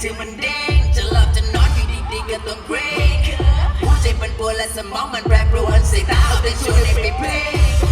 เธอมันเด้งจะหลับจะนอนอยู่ดีๆก็ต้องเกรกหัวใจมันปวดและสมองมันแปรปรวนสายตาเอาแต่ชวนให้ไปเพลง